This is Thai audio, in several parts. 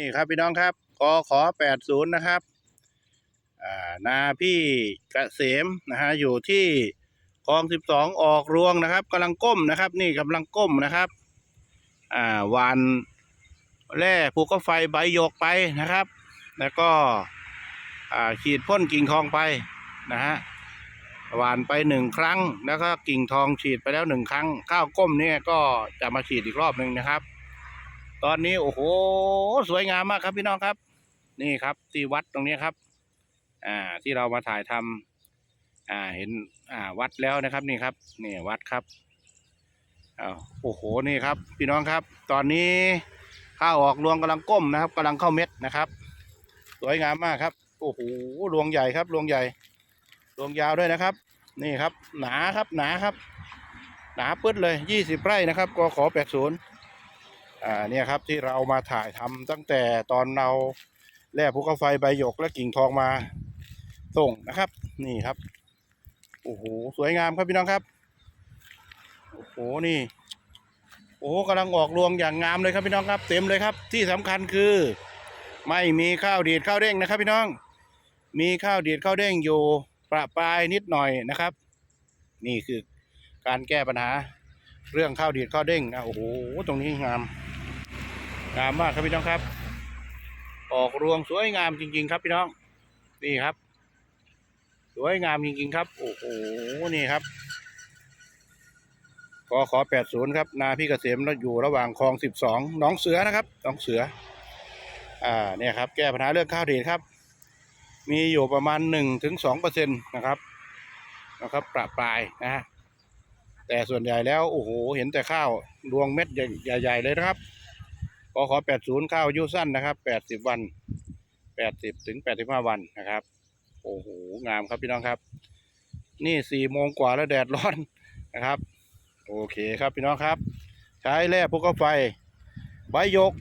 นี่ครับพี่น้องครับกขอแปดศูนย์นะครับนาพี่เกษมนะฮะอยู่ที่คลองสิบสองออกรวงนะครับกำลังก้มนะครับ นี่กำลังก้มนะครับอ่าวานแร่ภูเขาไฟใบหยกไปนะครับ แล้วก็อ่าฉีดพ่นกิ่งทองไปนะฮะหวานไปหนึ่งครั้ง แล้วก็กิ่งทองฉีดไปแล้วหนึ่งครั้ง ข้าวก้มเนี่ยก็จะมาฉีดอีกรอบหนึ่งนะครับ ตอนนี้โอ้โหสวยงามมากครับพี่น้องครับ นี่ครับที่วัดตรงนี้ครับ อ่าที่เรามาถ่ายทำอ่าเห็นอ่าวัดแล้วนะครับนี่ครับนี่วัดครับอ้าวโอ้โหนี่ครับ พี่น้องครับ ตอนนี้ข้าวออกรวงกำลังก้มนะครับกำลังเข้าเม็ดนะครับ สวยงามมากครับโอ้โหรวงใหญ่ครับรวงใหญ่รวงยาวด้วยนะครับ นี่ครับ หนาครับหนาครับ หนาปึ๊ดเลยยี่สิบไร่นะครับกขอแปดศูนย์ อ่าเนี่ยครับที่เรามาถ่ายทำตั้งแต่ตอนเราแล่ภูเขาไฟใบหยกและกิ่งทองมาส่งนะครับ นี่ครับโอ้โหสวยงามครับพี่น้องครับโอ้โหนี่ โอ้โหกำลังออกรวงอย่างงามเลยครับพี่น้องครับ เต็มเลยครับ ที่สำคัญคือ ไม่มีข้าวเดีดข้าวเด้งนะครับ พี่น้อง มีข้าวเดีดข้าวเด้งอยู่ประปรายนิดหน่อยนะครับ นี่คือการแก้ปัญหาเรื่องข้าวเดีดข้าวเด้งนะโอ้โหตรงนี้งาม งามมากครับพี่น้องครับ ออกรวงสวยงามจริง ๆ ครับพี่น้อง นี่ครับ สวยงามจริง ๆ ครับ โอ้โห นี่ครับกขอแปดศูนย์ครับ นาพี่เกษมเราอยู่ระหว่างคลองสิบสองน้องเสือนะครับ น้องเสือ อ่า เนี่ยครับ แก้ปัญหาเรื่องข้าวดีดครับ มีอยู่ประมาณหนึ่งถึงสองเปอร์เซ็นต์นะครับ นะครับ ประปรายนะฮะแต่ส่วนใหญ่แล้ว โอ้โห เห็นแต่ข้าว รวงเม็ดใหญ่ๆเลยนะครับ กขอแปดศูนย์ข้าวอายุสั้นนะครับแปดสิบวันแปดสิบถึงแปดสิบห้าวันนะครับ โอ้โห งามครับพี่น้องครับ นี่สี่โมงกว่าแล้วแดดร้อนนะครับ โอเคครับพี่น้องครับ ใช้แร่ภูเขาไฟใบยก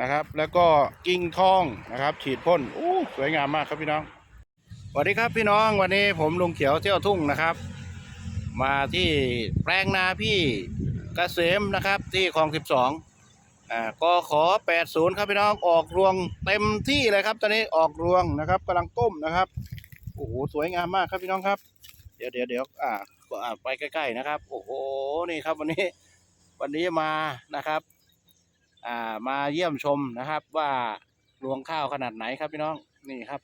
นะครับ แล้วก็กิ่งทองนะครับ ฉีดพ่นโอ้สวยงามมากครับพี่น้องสวัสดีครับพี่น้องวันนี้ผมลุงเขียวเที่ยวทุ่งนะครับ มาที่แปลงนาพี่เกษมนะครับ ที่คลองสิบสอง อ่าก็ขอแปดศูนย์ครับพี่น้องออกรวงเต็มที่เลยครับ ตอนนี้ออกรวงนะครับกำลังก้มนะครับโอ้โหสวยงามมากครับพี่น้องครับ เดี๋ยวเดี๋ยวเดี๋ยวอ่าก็อ่าไปใกล้ๆนะครับ โอ้โหนี่ครับวันนี้วันนี้มานะครับ อ่ามาเยี่ยมชมนะครับ ว่า รวงข้าวขนาดไหนครับพี่น้องนี่ครับ